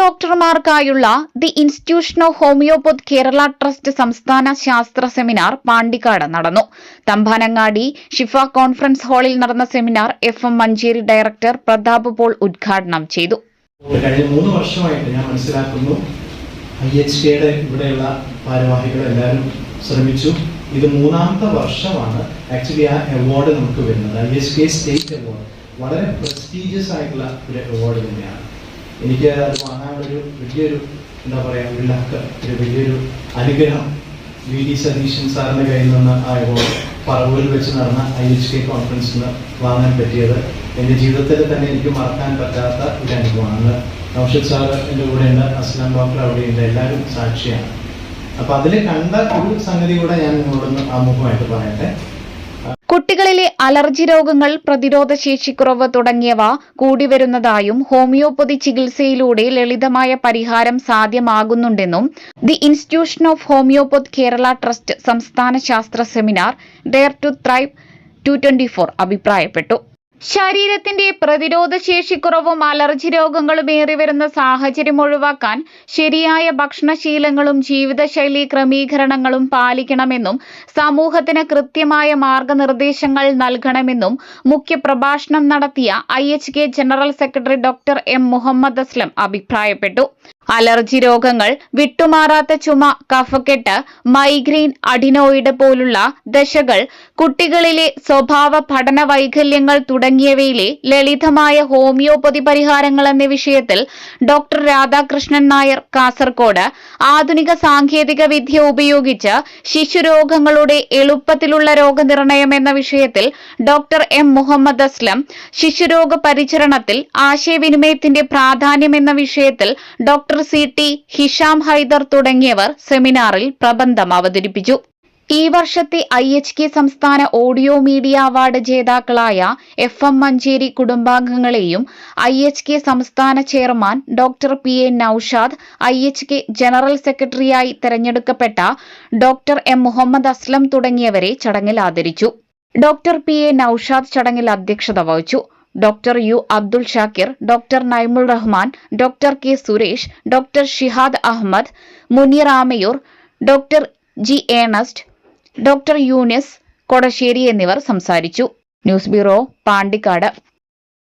ഡോക്ടർമാർക്കായുള്ള the institution of homoeopath Kerala trust സംസ്ഥാന ശാസ്ത്ര seminar Pandikkad നടന്നു. തമ്പാനങ്ങാടി ഷിഫ കോൺഫറൻസ് ഹാളിൽ നടന്ന seminar F M Manjeri director Pratap Paul ഉദ്ഘാടനം ചെയ്തു. കഴിഞ്ഞ മൂന്ന് വർഷമായിട്ട് ഞാൻ മനസ്സിലാക്കുന്നു ഐ എച്ച് കെയുടെ ഇവിടെയുള്ള ഭാരവാഹികൾ എല്ലാവരും ശ്രമിച്ചു. ഇത് മൂന്നാമത്തെ വർഷമാണ് ആക്ച്വലി ആ അവാർഡ് നമുക്ക് വരുന്നത്. I S K state award വളരെ പ്രസ്റ്റീജിയസ് ആയിട്ടുള്ള ഒരു അവാർഡ് തന്നെയാണ്. എനിക്ക് അത് വാങ്ങാനുള്ളൊരു വലിയൊരു എന്താ പറയുക ഒരു ലക്ക് ഒരു വലിയൊരു അനുഗ്രഹം വി ഡി സതീശൻ സാറിന്റെ കയ്യിൽ നിന്ന് ആയപ്പോൾ പറവൂരിൽ വെച്ച് നടന്ന ഐ എച്ച് കെ കോൺഫറൻസിൽ നിന്ന് വാങ്ങാൻ പറ്റിയത്. എന്റെ ജീവിതത്തിൽ തന്നെ എനിക്ക് മറക്കാൻ പറ്റാത്ത ഒരു അനുഭവമാണ്. നൌഷദ് സാർ എന്റെ ഉണ്ട് അസ്ലാം ഡോക്ടർ അവിടെയുണ്ട്. എല്ലാവരും സാക്ഷിയാണ്. അപ്പോൾ അതിൽ കണ്ട ഒരു സംഗതി കൂടെ ഞാൻ നിങ്ങളോടൊന്ന് ആമുഖമായിട്ട് പറയട്ടെ. കുട്ടികളിലെ അലർജി രോഗങ്ങൾ പ്രതിരോധ ശേഷിക്കുറവ് തുടങ്ങിയവ കൂടിവരുന്നതായും ഹോമിയോപ്പതി ചികിത്സയിലൂടെ ലളിതമായ പരിഹാരം സാധ്യമാകുന്നുണ്ടെന്നും the institution of homoeopathy Kerala trust സംസ്ഥാന ശാസ്ത്ര seminar dare to thrive two twenty അഭിപ്രായപ്പെട്ടു. ശരീരത്തിന്റെ പ്രതിരോധ ശേഷിക്കുറവും അലർജി രോഗങ്ങളും ഏറി വരുന്ന സാഹചര്യം ഒഴിവാക്കാൻ ശരിയായ ഭക്ഷണശീലങ്ങളും ജീവിതശൈലി ക്രമീകരണങ്ങളും പാലിക്കണമെന്നും സമൂഹത്തിന് കൃത്യമായ മാർഗനിർദ്ദേശങ്ങൾ നൽകണമെന്നും മുഖ്യപ്രഭാഷണം നടത്തിയ I general secretary doctor M Muhammad Aslam അഭിപ്രായപ്പെട്ടു. അലർജി രോഗങ്ങൾ വിട്ടുമാറാത്ത ചുമ കഫക്കെട്ട് മൈഗ്രെയിൻ അഡിനോയിഡ് പോലുള്ള ദശകൾ കുട്ടികളിലെ സ്വഭാവ പഠന വൈകല്യങ്ങൾ തുടങ്ങിയവയിലെ ലളിതമായ ഹോമിയോപ്പതി പരിഹാരങ്ങൾ എന്ന വിഷയത്തിൽ ഡോക്ടർ രാധാകൃഷ്ണൻ നായർ കാസർകോട് ആധുനിക സാങ്കേതിക വിദ്യ ഉപയോഗിച്ച് ശിശുരോഗങ്ങളുടെ എളുപ്പത്തിലുള്ള രോഗനിർണയം എന്ന വിഷയത്തിൽ ഡോക്ടർ എം മുഹമ്മദ് അസ്ലം ശിശുരോഗ പരിചരണത്തിൽ ആശയവിനിമയത്തിന്റെ പ്രാധാന്യം എന്ന വിഷയത്തിൽ doctor C T Hisham Haidar തുടങ്ങിയവർ സെമിനാറിൽ പ്രബന്ധം അവതരിപ്പിച്ചു. ഈ വർഷത്തെ ഐ എച്ച് കെ സംസ്ഥാന ഓഡിയോ മീഡിയ അവാർഡ് ജേതാക്കളായ എഫ് എം മഞ്ചേരി കുടുംബാംഗങ്ങളെയും ഐ എച്ച് കെ സംസ്ഥാന chairman doctor P A Naushad I H K general സെക്രട്ടറിയായി തെരഞ്ഞെടുക്കപ്പെട്ട ഡോക്ടർ എം മുഹമ്മദ് അസ്ലം തുടങ്ങിയവരെ ചടങ്ങിൽ ആദരിച്ചു. ഡോക്ടർ പി എ നൌഷാദ് ചടങ്ങിൽ അധ്യക്ഷത വഹിച്ചു. Doctor U Abdul Shakir doctor Naimul Rahman doctor K Suresh doctor Shihad Ahammed Muneer Amayur doctor G Ernest doctor Younis Kodassery എന്നിവർ സംസാരിച്ചു. News bureau Pandikkad.